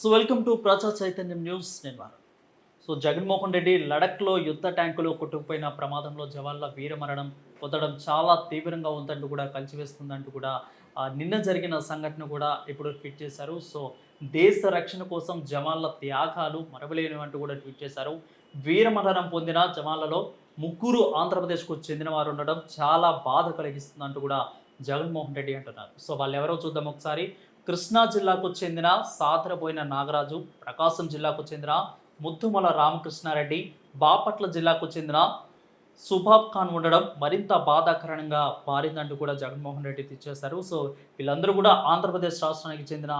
So welcome to ప్రజా చైతన్యం news నేను వారు సో జగన్మోహన్ రెడ్డి లడఖ్లో యుద్ధ ట్యాంకులో కొట్టుకుపోయిన ప్రమాదంలో జవాన్ల వీరమరణం పొందడం చాలా తీవ్రంగా ఉందంటూ కూడా కలిసివేస్తుందంటూ కూడా నిన్న జరిగిన సంఘటన కూడా ఇప్పుడు ట్వీట్ చేశారు. సో దేశ రక్షణ కోసం జవాన్ల త్యాగాలు మరవలేనివంటూ కూడా ట్వీట్ చేశారు. వీరమరణం పొందిన జవాన్లలో ముగ్గురు ఆంధ్రప్రదేశ్కు చెందిన వారు ఉండడం చాలా బాధ కలిగిస్తుందంటూ కూడా జగన్మోహన్ రెడ్డి అంటున్నారు. సో వాళ్ళు ఎవరో చూద్దాం ఒకసారి. కృష్ణా జిల్లాకు చెందిన సాదరబోయిన నాగరాజు ప్రకాశం జిల్లాకు చెందిన ముద్దుమల రామకృష్ణారెడ్డి బాపట్ల జిల్లాకు చెందిన సుభాబ్ ఖాన్ ఉండడం మరింత బాధాకరణంగా మారిందంటూ కూడా జగన్మోహన్ రెడ్డి తెచ్చేశారు సో వీళ్ళందరూ కూడా ఆంధ్రప్రదేశ్ రాష్ట్రానికి చెందిన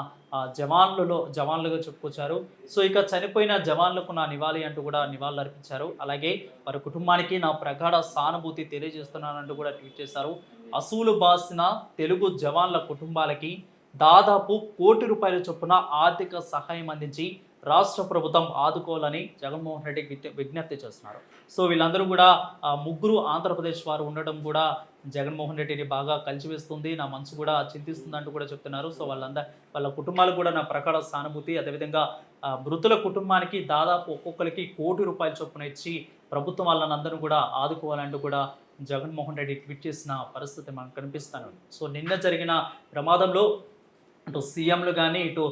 జవాన్లలో జవాన్లుగా చెప్పుకొచ్చారు. సో ఇక చనిపోయిన జవాన్లకు నా నివాళి అంటూ కూడా నివాళులు అర్పించారు అలాగే వారి కుటుంబానికి నా ప్రగాఢ సానుభూతి తెలియజేస్తున్నానంటూ కూడా ట్వీట్ చేశారు. అసూలు బాసిన తెలుగు జవాన్ల కుటుంబాలకి దాదాపు కోటి రూపాయల చొప్పున ఆర్థిక సహాయం అందించి రాష్ట్ర ప్రభుత్వం ఆదుకోవాలని జగన్మోహన్ రెడ్డి విజ్ఞ- విజ్ఞప్తి చేస్తున్నారు. సో వీళ్ళందరూ కూడా ఆ, ముగ్గురు ఆంధ్రప్రదేశ్ వారు ఉండడం కూడా జగన్మోహన్ రెడ్డిని బాగా కలిసివేస్తుంది. నా మనసు కూడా చింతిస్తుంది అంటూ కూడా చెప్తున్నారు. సో వాళ్ళందరూ వాళ్ళ కుటుంబాలకు కూడా నా ప్రకార సానుభూతి. అదేవిధంగా మృతుల కుటుంబానికి దాదాపు ఒక్కొక్కరికి కోటి రూపాయల చొప్పున ఇచ్చి ప్రభుత్వం వాళ్ళందరూ కూడా ఆదుకోవాలంటూ కూడా జగన్మోహన్ రెడ్డి ట్వీట్ చేసిన పరిస్థితి మనకు కనిపిస్తాను. సో నిన్న జరిగిన ప్రమాదంలో అటు సీఎంలు కానీ ఇటు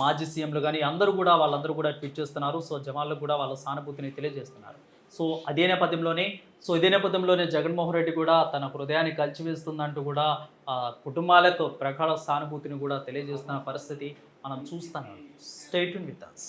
మాజీ సీఎంలు కానీ అందరూ కూడా వాళ్ళందరూ కూడా ట్వీట్ చేస్తున్నారు. సో జవాన్లకు కూడా వాళ్ళ సానుభూతిని తెలియజేస్తున్నారు. సో అదే నేపథ్యంలోనే సో ఇదే నేపథ్యంలోనే జగన్మోహన్ రెడ్డి కూడా తన హృదయాన్ని కలిచివేస్తుందంటూ కూడా కుటుంబాలతో కుటుంబాలకు ప్రగాఢ సానుభూతిని కూడా తెలియజేస్తున్న పరిస్థితి మనం చూస్తున్నాం. State with us